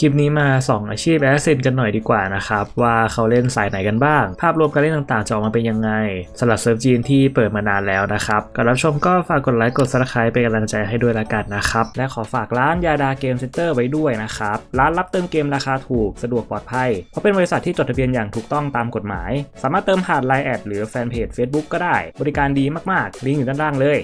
คลิปนี้มาส่องอาชีพแอสเซนกันหน่อยดีกว่านะครับ ว่าเขาเล่นสายไหนกันบ้าง ภาพรวมการเล่นต่างๆ จะออกมาเป็นยังไงสำหรับเซิร์ฟจีนที่เปิดมานานแล้วนะครับก่อนรับชมก็ฝากกดไลค์กดซับสไครป์เป็นกำลังใจให้ด้วยละกันนะครับ และขอฝากร้านยาดาเกมเซ็นเตอร์ไว้ด้วยนะครับ ร้านรับเติมเกมราคาถูกสะดวกปลอดภัย เพราะเป็นบริษัทที่จดทะเบียนอย่างถูกต้องตามกฎหมาย สามารถเติมผ่านไลน์แอดหรือแฟนเพจ Facebook ก็ได้ บริการดีมากๆลิงก์อยู่ด้านล่างเลย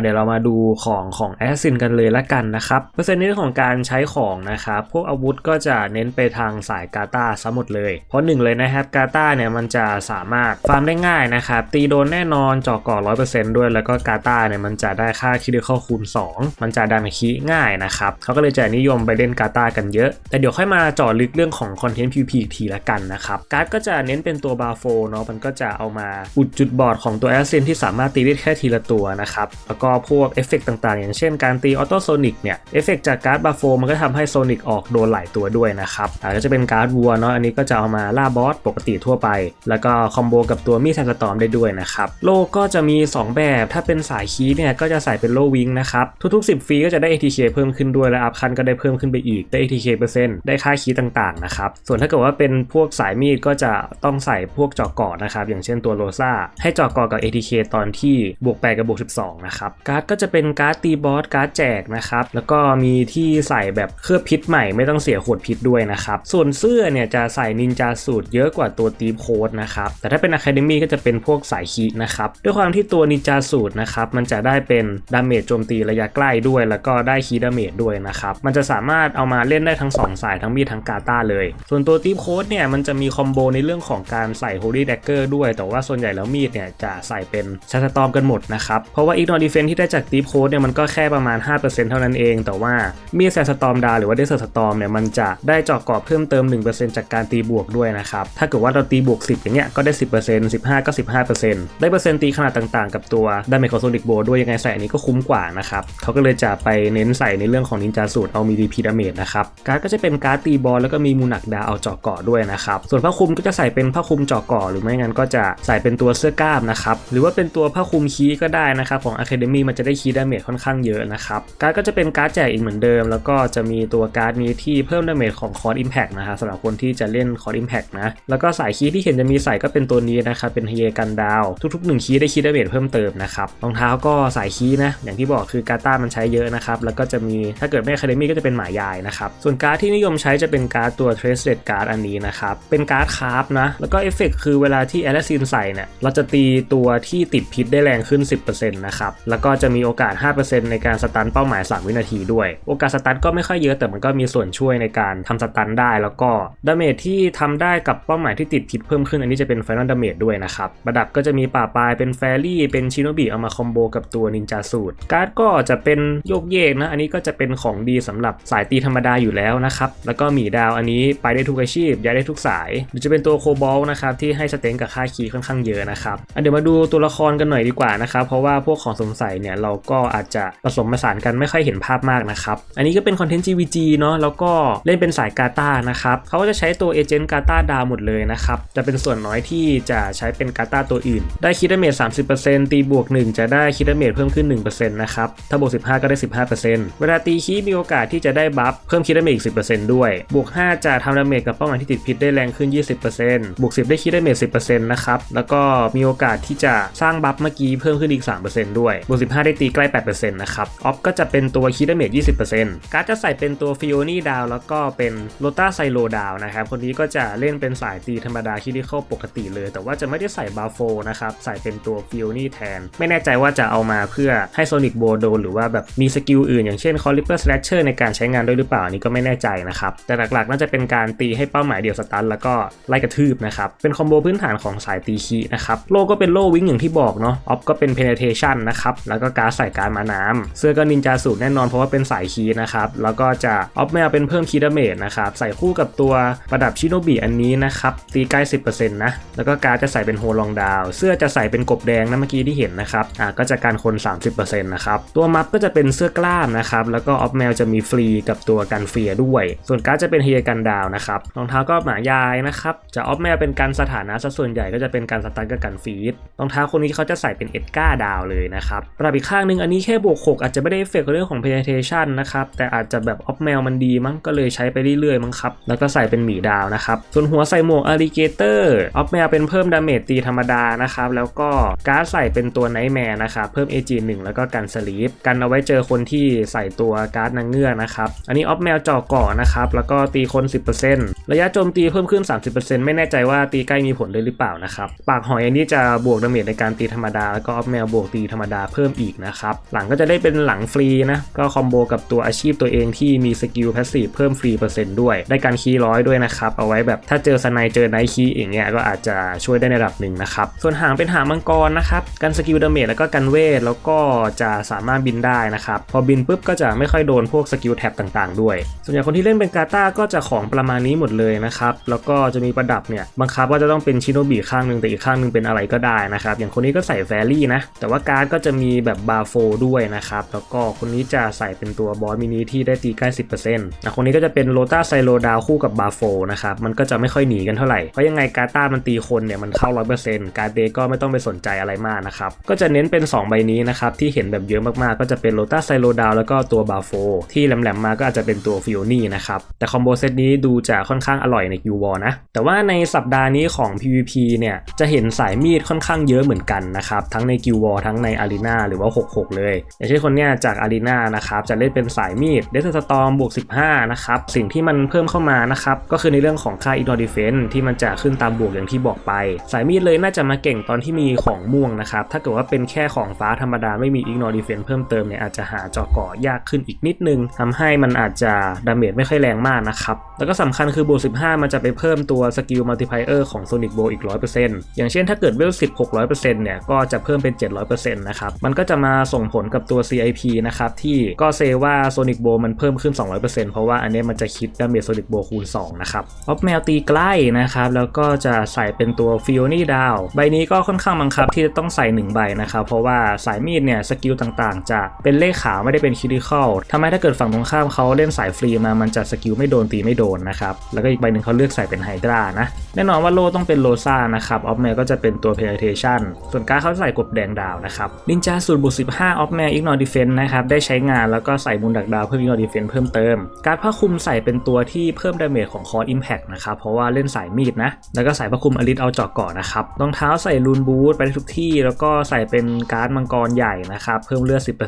เดี๋ยวเรามาดูของของแอสซินกันเลยละกันนะครับ เปอร์เซ็นต์ในเรื่องของการใช้ของนะครับ พวกอาวุธก็จะเน้นไปทางสายกาตาซะหมดเลย เพราะหนึ่งเลยนะครับกาตาเนี่ยมันจะสามารถฟาร์มได้ง่ายนะครับ ตีโดนแน่นอนเจาะก่อร้อยเปอร์เซ็นต์ด้วย แล้วก็กาตาเนี่ยมันจะได้ค่าคิดเข้าคูณ 2 มันจะดันคีง่ายนะครับเขาก็เลยจะนิยมไปเล่นกาตากันเยอะ แต่เดี๋ยวค่อยมาเจาะลึกเรื่องของคอนเทนต์ PVP อีทีละกันนะครับ การ์ดก็จะเน้นเป็นตัวบาโฟเนาะ มันก็จะเอามาอุดจุดบอดของตัวแอสซินที่สามารถตีได้แค่ทีละตัวนะครับแล้วก็พวกเอฟเฟกต์ต่างๆ อย่างเช่นการตีออโต้โซนิกเนี่ยเอฟเฟกจากการ์ดบาโฟมันก็ทำให้โซนิกออกโดนหลายตัวด้วยนะครับอาจจะเป็นการ์ดวัวเนาะอันนี้ก็จะเอามาล่าบอสปกติทั่วไป แล้วก็คอมโบกับตัวมีดแซนสตอมได้ด้วยนะครับโลก็จะมี 2 แบบถ้าเป็นสายคีเนี่ยก็จะใส่เป็นโลวิงนะครับทุกๆ 10 ฟรีก็จะได้ ATK เพิ่มขึ้นด้วยและอัพคันก็ได้เพิ่มขึ้นไปอีกได้ ATK เปอร์เซ็นต์ได้ค่าคีต่างๆนะครับส่วนถ้าเกิดว่าเป็นพวกสายมีดก็จะต้องใส่พวกเจาะเกาะนะครับอย่างเช่นตัวโรซ่าให้จาะเกาะกับ ATK ตอนที่บวก8กับบวก12นะครับการ์ดก็จะเป็นการ์ดตีบอสการ์ดแจกนะครับแล้วก็มีที่ใส่แบบเคลือบพิษใหม่ไม่ต้องเสียขวดพิษด้วยนะครับส่วนเสื้อเนี่ยจะใส่นินจาสูตรเยอะกว่าตัวตีโค้ดนะครับแต่ถ้าเป็นอะคาเดมี่ก็จะเป็นพวกสายคีนะครับด้วยความที่ตัวนินจาสูตรนะครับมันจะได้เป็นดาเมจโจมตีระยะใกล้ด้วย แล้วก็ได้คีดาเมจด้วยนะครับมันจะสามารถเอามาเล่นได้ทั้ง 2 สายทั้งมีดทั้งกาตาเลย ส่วนตัวตีโค้ดเนี่ยมันจะมีคอมโบในเรื่องของการใส่ Holy Dagger ด้วย แต่ว่าส่วนใหญ่แล้วมีดเนี่ยจะใส่เป็นชัสตอมกันหมดนะครับเพราะว่าอีกนอดีเฟนที่ได้จากตีมโค้ดเนี่ยมันก็แค่ประมาณ 5%เท่านั้นเอง แต่ว่ามีดแซนสตอมดาหรือว่าเดสสตอมเนี่ยมันจะได้เจาะกรอบเพิ่มเติม 1%จากการตีบวกด้วยนะครับ ถ้าเกิดว่าเราตีบวก 10 อย่างเงี้ยก็ได้ 10% 15 ก็ 15%ได้เปอร์เซ็นต์ตีขนาดต่างๆ กับตัวดาเมจของโซนิกโบด้วยยังไงใส่อันนี้ก็คุ้มกว่านะครับเขาก็เลยจะไปเน้นใส่ในเรื่องของนินจาสูตรเอามีดีพีดาเมจนะครับการ์ดก็จะเป็นการ์ดตีบอลแล้วก็มีมูนักดาเอาเจาะเกาะด้วยนะครับส่วนผ้าคลุมก็จะใส่เป็นผ้าคลุมเจาะเกาะหรือไม่งั้นก็จะใส่เป็นตัวเสื้อกล้ามนะครับหรือว่าเป็นตัวผ้าคลุมคีก็ได้นะครับของอะเคเด Academy มันจะได้คีย์ดาเมจค่อนข้างเยอะนะครับ การ์ดก็จะเป็นการ์ดแจกอีกเหมือนเดิม แล้วก็จะมีตัวการ์ดนี้ที่เพิ่มดาเมจของคอร์ดอิมแพกนะครับสำหรับคนที่จะเล่นคอร์ดอิมแพกนะ แล้วก็สายคีย์ที่เห็นจะมีใส่ก็เป็นตัวนี้นะครับ เป็นเฮกันดาว ทุกๆ1คีย์ได้คีย์ดาเมจเพิ่มเติมนะครับ รองเท้าก็สายคีย์นะ อย่างที่บอกคือกาต้ามันใช้เยอะนะครับ แล้วก็จะมีถ้าเกิดไม่อะคาเดมี่ก็จะเป็นหมายายนะครับ ส่วนการ์ดที่นิยมใช้จะเป็นการ์ดตัวเทรสเลดการ์ดอันนี้นะครับ เป็นการ์ดคาร์ฟนะ แล้วก็เอฟเฟกคือเวลาที่แอลซินใส่เนี่ย เราจะตีตัวที่ติดพิษได้แรงขึ้น 10%นะครับแแล้วก็จะมีโอกาส 5%ในการสตันเป้าหมาย 3 วินาทีด้วย โอกาสสตันก็ไม่ค่อยเยอะแต่มันก็มีส่วนช่วยในการทำสตันได้ แล้วก็ดาเมจที่ทำได้กับเป้าหมายที่ติดพิษเพิ่มขึ้นอันนี้จะเป็นไฟนอลดาเมจด้วยนะครับประดับก็จะมีป่าปลายเป็นแฟรี่เป็นชิโนบิเอามาคอมโบกับตัวนินจาสูตร การ์ดก็จะเป็นโยกเยกนะ อันนี้ก็จะเป็นของดีสำหรับสายตีธรรมดาอยู่แล้วนะครับ แล้วก็หมีดาวอันนี้ไปได้ทุกอาชีพย้ายได้ทุกสาย หรือจะเป็นตัวโคบอลนะครับที่ให้สเต็งกับค่าคีค่อนข้างเยอะนะครับอะเดี๋ยวมาดูตัวละครกันหน่อยดีกว่านะครับเพราะว่าพวกของสงสัยเนี่ยเราก็อาจจะผสมผสานกันไม่ค่อยเห็นภาพมากนะครับ อันนี้ก็เป็นคอนเทนต์ GVG เนาะแล้วก็เล่นเป็นสายกาตานะครับเขาก็จะใช้ตัวเอเจนต์กาตาดาวหมดเลยนะครับ จะเป็นส่วนน้อยที่จะใช้เป็นกาตาตัวอื่น ได้คิดดามสิบเมจ30%ตีบวก1จะได้คิดดเมจเพิ่มขึ้น1%นต์นะครับถ้าบวก15ก็ได้15%เปอร์เซ็นต์เวลาตีคีมีโอกาสที่จะได้บัฟเพิ่มคิดดเมจอีก10%ด้วย บวก5จะทำดาเมจกับเป้าหมายที่ติดพิษได้แรงขึ้น20%บวก10ได้คิดดาเมจ10%นะครับแล้วก็มีโอกาสที่จะสร้างบัฟเมื่อกี้เพิ่มขึ้นอีก3%ด้วยบวก15 ได้ตีใกล้ 8%นะครับ ออฟก็จะเป็นตัวคิดดเมจ20%การ์ดจะใส่เป็นตัวฟิโอนี่ดาวแล้วก็เป็นโลต้าไซโลดาวนะครับ คนนี้ก็จะเล่นเป็นสายตีธรรมดาคิดิคอลปกติเลย แต่ว่าจะไม่ได้ใส่บาโฟนะครับ ใส่เป็นตัวฟิโอนี่แทน ไม่แน่ใจว่าจะเอามาเพื่อให้โซนิกโบโดหรือว่าแบบมีสกิลอื่นอย่างเช่นคอลิเปอร์สแลชเชอร์ในการใช้งานด้วยหรือเปล่านี้ก็ไม่แน่ใจนะครับ แต่หลักๆน่าจะเป็นการตีให้เป้าหมายเดียวสตันแล้วก็ไล่กระทืบนะครับ เป็นคอมโบพื้นฐานของสายตีคีนะครับ โลก็เป็นโลวิ่งอย่างที่บอกเนาะ ออฟก็เป็น penetration นะครับแล้วก็การใส่การมาน้ำเสื้อก็นินจาสูตรแน่นอนเพราะว่าเป็นสายคีนะครับ แล้วก็จะออฟแมวเป็นเพิ่มคีดาเมจนะครับ ใส่คู่กับตัวประดับชิโนบิอันนี้นะครับ ตีใกล้ 10%นะ แล้วก็การจะใส่เป็นโฮลองดาว เสื้อจะใส่เป็นกบแดงนะเมื่อกี้ที่เห็นนะครับ อ่าก็จะการคน 30%นะครับ ตัวมัฟก็จะเป็นเสื้อกล้ามนะครับ แล้วก็ออฟแมวจะมีฟรีกับตัวกันเฟียด้วย ส่วนการจะเป็นเฮียกันดาวนะครับ รองเท้าก็หมายายนะครับ จะออฟแมวเป็นการสถานะซะส่วนใหญ่ก็จะเป็นการสตันกับกันฟีด รองเท้าคนนี้เขาจะใส่เป็นเอ็ดก้าดาวเลยนะครับปรับอีกข้างหนึ่งอันนี้แค่บวก 6 อาจจะไม่ได้เอฟเฟกต์เรื่องของ penetration นะครับ แต่อาจจะแบบออฟแมวมันดีมั้งก็เลยใช้ไปเรื่อยๆมั้งครับ แล้วก็ใส่เป็นหมีดาวนะครับ ส่วนหัวใส่หมวก alligator ออฟแมวเป็นเพิ่มดาเมจตีธรรมดานะครับ แล้วก็การ์ดใส่เป็นตัวไนท์แมร์นะครับ เพิ่ม AG 1แล้วก็กันสลีปกันเอาไว้เจอคนที่ใส่ตัวการ์ดนางเงือกนะครับ อันนี้ออฟแมวจ่อก่อนะครับ แล้วก็ตีคน 10%ระยะโจมตีเพิ่มขึ้น 30%ไม่แน่ใจว่าตีใกล้มีผลเลยหรือเปล่านะครับ ปากหอยอันนี้จะบวกดาเมจในการตีธรรมดา แล้วก็ออฟแมวบวกตีธรรมดาเพิ่มอีกนะครับ หลังก็จะได้เป็นหลังฟรีนะ ก็คอมโบกับตัวอาชีพตัวเองที่มีสกิลแพสซีฟเพิ่มฟรีเปอร์เซ็นต์ด้วย ได้การคีย์ร้อยด้วยนะครับ เอาไว้แบบถ้าเจอสไนเจอไนคีย์อย่างเงี้ยก็อาจจะช่วยได้ในระดับหนึ่งนะครับ ส่วนหางเป็นหางมังกรนะครับ กันสกิลดาเมจแล้วก็กันเวทแล้วก็จะสามารถบินได้นะครับ พอบินปุ๊บก็จะไม่ค่อยโดนพวกสกิลแท็บต่างๆ ด้วย ส่วนใหญ่คนที่เล่นเป็นกาตาก็จะของประมาณนี้หมดเลยนะครับแล้วก็จะมีประดับเนี่ยบังคับว่าจะต้องเป็นชิโนบิข้างหนึ่งแต่อีกข้างหนึ่งเป็นอะไรก็ได้นะครับอย่างคนนี้ก็ใส่แฟรี่นะแต่ว่าการ์ดก็จะมีีแบบบาโฟด้วยนะครับ แล้วก็คนนี้จะใส่เป็นตัวบอสมินิที่ได้ตีใกล้10%นะคนนี้ก็จะเป็นโลต้าไซโลดาวคู่กับบาโฟนะครับมันก็จะไม่ค่อยหนีกันเท่าไหร่ เพราะยังไงกาตามันตีคนเนี่ยมันเข้า100%การเดก็ไม่ต้องไปสนใจอะไรมากนะครับ ก็จะเน้นเป็น 2 ใบนี้นะครับ ที่เห็นแบบเยอะมากๆ ก็จะเป็นโลต้าไซโลดาวแล้วก็ตัวบาโฟที่แหลมๆมาก็อาจจะเป็นตัวฟิโอนี่นะครับ แต่คอมโบเซตนี้ดูจะค่อนข้างอร่อยในคิววอนะ แต่ว่าในสัปดาห์นี้ของ PVP เนี่ยจะเห็นสายมีดค่อนข้างเยอะเหมือนกันนะครับทั้งในกิววอทั้งในอารีนาหรือว่า 66 เลยอย่างเช่นคนเนี้ยจากอารีนานะครับจะเล่นเป็นสายมีดเดสสตอมบวก 15 นะครับ สิ่งที่มันเพิ่มเข้ามานะครับก็คือในเรื่องของค่า ignore defense ที่มันจะขึ้นตามบวกอย่างที่บอกไป สายมีดเลยน่าจะมาเก่งตอนที่มีของม่วงนะครับถ้าเกิดว่าเป็นแค่ของฟ้าธรรมดาไม่มี ignore defense เพิ่มเติมเนี่ยอาจจะหาจาะเกาะยากขึ้นอีกนิดนึงทำให้มันอาจจะดาเมจไม่ค่อยแรงมากนะครับแล้วก็สำคัญคือบวก 15 มันจะไปเพิ่มตัวสกิลมัลติพายเออร์ของ Sonic Bow อีก 100%อย่างเช่นถ้าเกิดเวล10 600%เนี่ยก็จะเพิ่มเป็น 700%นะครับมันก็จะมาส่งผลกับตัว CIP นะครับ ที่ก็เซว่า Sonic Bow มันเพิ่มขึ้น 200%เพราะว่าอันนี้มันจะคิดดาเมจ Sonic Bow คูณ 2 นะครับออฟแมวตีใกล้นะครับ แล้วก็จะใส่เป็นตัว f i o n i d o w ใบนี้ก็ค่อนข้างบังคับที่จะต้องใส่ 1 ใบนะครับ เพราะว่าสายมีดเนี่ยสกิลต่างๆ จะเป็นเลขขาวไม่ได้เป็นคิริคอลทำให้ถ้าเกิดฝั่งตรงข้ามเขาเล่นสายฟรีมามันจะสกิลไม่โดนตีไม่โดนนะครับแล้วก็อีกใบหนึ่งเขาเลือกใส่เป็นไฮดรานะแน่นอนว่าโลต้องเป็นโลซ่านะครับออฟแมวก็จะเป็นตัว penetration ส่วนการเขาใส่กบแดงดาวนะครับนินจาาสูตรบุก15ออฟแมว ignore defense นะครับ ได้ใช้งานแล้วก็ใส่มูลดักดาวเพิ่ม ignore defense เพิ่มเติม การผ้าคลุมใส่เป็นตัวที่เพิ่มดาเมจของคอร์ impact นะครับ เพราะว่าเล่นสายมีดนะ แล้วก็ใส่ผ้าคลุมอลิสเอาจาะเกาะนนะครับรองเท้าใส่ลูนบูทไปได้ทุกที่ แล้วก็ใส่เป็นการ์ดมังกรใหญ่นะครับ เพิ่มเลือด 10%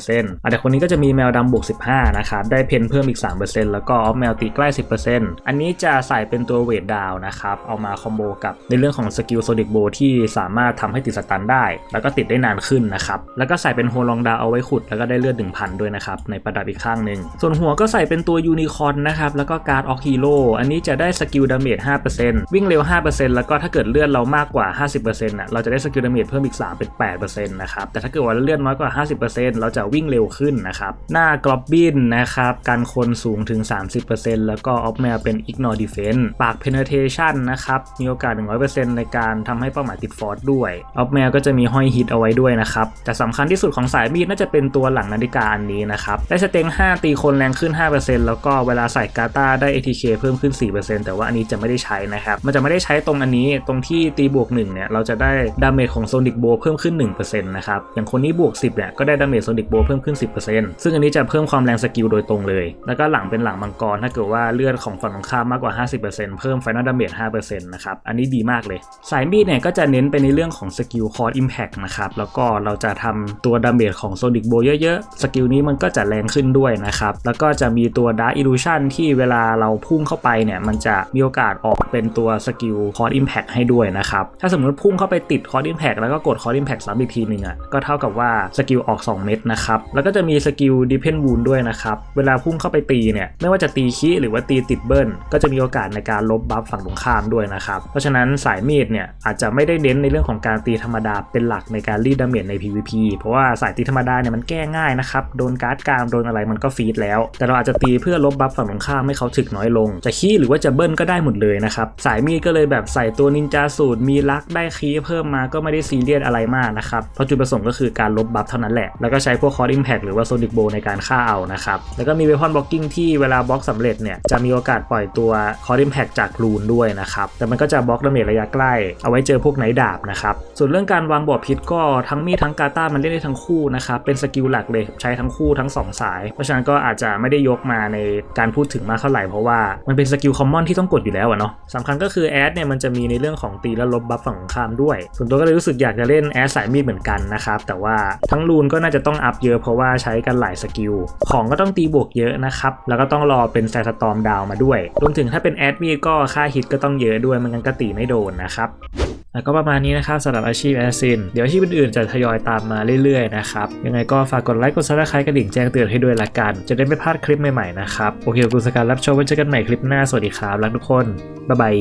อะแต่คนนี้ก็จะมีแมวดำบวก15 นะครับ ได้เพนเพิ่มอีก 3%แล้วก็ออฟแมวตีใกล้ 10%อันนี้จะใส่เป็นตัวเวทดาวนะครับเอามาคอมโบกับในเรื่องของสกิลโซดิกโบที่สามารถทำให้ติดสตันได้ แล้วก็ติดได้นานขึ้นนะครับแล้วก็็ใส่เป็นโฮลองดาวเอาไว้ขุด แล้วก็ได้เลือด 1,000 ด้วยนะครับ ในประดับอีกข้างหนึ่ง ส่วนหัวก็ใส่เป็นตัวยูนิคอนนะครับ แล้วก็การ์ดออกฮีโร่อันนี้จะได้สกิลดาเมจ5%วิ่งเร็ว 5%แล้วก็ถ้าเกิดเลือดเรามากกว่า 50%น่ะเราจะได้สกิลดาเมจเพิ่มอีก 3 เป็น 8%นะครับแต่ถ้าเกิดว่าเลือดน้อยกว่า 50%เราจะวิ่งเร็วขึ้นนะครับหน้ากรอบบินนะครับการคนสูงถึง 30%แล้วก็ออฟแมวเป็น ignore defense ปาก penetration นะครับมีโอกาส 100%ในการทำให้เป้าหมายติดฟอร์สด้วยออฟแมวก็จะมีห้อยฮิตเอาไว้ด้วยนะครับแต่สำคัญที่สุดของสายมีดน่าจะเป็นตัวหลังนาฬิกาอันนี้นะครับได้สเต็ง5 ตีคนแรงขึ้น 5%แล้วก็เวลาใส่กาตาได้ ATK เพิ่มขึ้น 4%แต่ว่าอันนี้จะไม่ได้ใช้นะครับมันจะไม่ได้ใช้ตรงอันนี้ตรงที่ตีบวก1เนี่ยเราจะได้ดาเมจของโซนิกโบเพิ่มขึ้น1%นะครับอย่างคนนี้บวก 10เนี่ยก็ได้ดาเมจโซนิกโบเพิ่มขึ้น 10%ซึ่งอันนี้จะเพิ่มความแรงสกิลโดยตรงเลย แล้วก็หลังเป็นหลังมังกรถ้าเกิดว่าเลือดของฝั่งตรงข้ามมากกว่า 50%เพิ่มไฟนอลดาเมจ5%นะครับอันนี้ดีมากเลย สายมีดเนี่ยก็จะเน้นไปในเรื่องของสกิลคอร์ดอิมแพกนะครับแล้วก็เราจะทำตัวดาเมจของโซนิกโบเยอะๆ สกิลนี้มันก็จะแรงขึ้นด้วยนะครับ แล้วก็จะมีตัวดาร์ i อิลูชันที่เวลาเราพุ่งเข้าไปเนี่ย มันจะมีโอกาสออกเป็นตัวสกิลคอร์ดอิมแพกให้ด้วยนะครับ ถ้าสมมติพุ่งเข้าไปติดคอร์ดอิมแพกแล้วก็กดคอร์ดอิมแพกซ้ำอีกทีหนึ่งอะก็เท่ากับว่าสกิลออก 2 เม็ดนะครับ แล้วก็จะมีสกิลดิเพนบูนด้วยนะครับ เวลาพุ่งเข้าไปตีเนี่ยไม่ว่าจะตีคีหรือว่าตีติดเบิลก็จะมีโอกาสในการลบบัฟฝั่งตรงข้ามด้วยนะครับเพราะฉะนั้นสายมีดเนี่ยอาจจะไม่ได้เน้นในเรื่องของการตีธรรมดาเป็นหลักในการรีดดาเมจใน PVP เพราะว่าสายตีธรรมดาเนี่ยมันแก้ง่ายนะครับ โดนการ์ดกลางโดนอะไรมันก็ฟีดแล้ว แต่เราอาจจะตีเพื่อลบบัฟฝั่งตรงข้ามให้เขาถึกน้อยลง จะขี้หรือว่าจะเบิ้ลก็ได้หมดเลยนะครับ สายมีดก็เลยแบบใส่ตัวนินจาสูตรมีลักได้คีเพิ่มมาก็ไม่ได้ซีเรียสอะไรมากนะครับ เพราะจุดประสงค์ก็คือการลบบัฟเท่านั้นแหละ แล้วก็ใช้พวกคอร์ดอิมแพกหรือว่าโซนิกโบในการฆ่าเอานะครับ แล้วก็มีเวพอนบล็อกกิ้งที่เวลาบล็อกสำเร็จเนี่ยจะมีโอกาสปล่อยตัวคอร์ดอิมแพกจากรูนด้วยนะครับ แต่มันก็จะบล็อกดาเมจระยะใกล้ เอาไว้เจอพวกไนดาบนะครับ ส่วนเรื่องการวางบ่อพิษก็ทั้งมีดทั้งกาตามันล่นได้ทั้งคู่นะครับเป็นสกิลหลักเลยใช้ทั้งคู่ทั้งสองสาย เพราะฉะนั้นก็อาจจะไม่ได้ยกมาในการพูดถึงมากเท่าไหร่เพราะว่ามันเป็นสกิลคอมมอนที่ต้องกดอยู่แล้วอะเนาะสำคัญก็คือแอดเนี่ยมันจะมีในเรื่องของตีและลบบัฟฝั่งตรงข้ามด้วย ส่วนตัวก็เลยรู้สึกอยากจะเล่นแอดสายมีดเหมือนกันนะครับแต่ว่าทั้งรูนก็น่าจะต้องอัพเยอะเพราะว่าใช้กันหลายสกิลของก็ต้องตีบวกเยอะนะครับแล้วก็ต้องรอเป็นแซสตอมดาวมาด้วยรวมถึงถ้าเป็นแอดมีดก็ค่าฮิตก็ต้องเยอะด้วยมันงั้นก็ตีไม่โดนนะครับ แล้วก็ประมาณนี้นะครับสำหรับอาชีพแอสซิน เดี๋ยวอาชีพอื่นๆจะทยอยตามมาเรื่อยๆนะครับ ยังไงก็ฝากกดไลค์กดซับสไครต์กระดิ่งแจ้งเตือนให้ด้วยละกัน จะได้ไม่พลาดคลิปใหม่ๆนะครับ โอเคขอบคุณสกการรับชมไว้เจอกันใหม่คลิปหน้าสวัสดีครับรักทุกคนบ๊ายบาย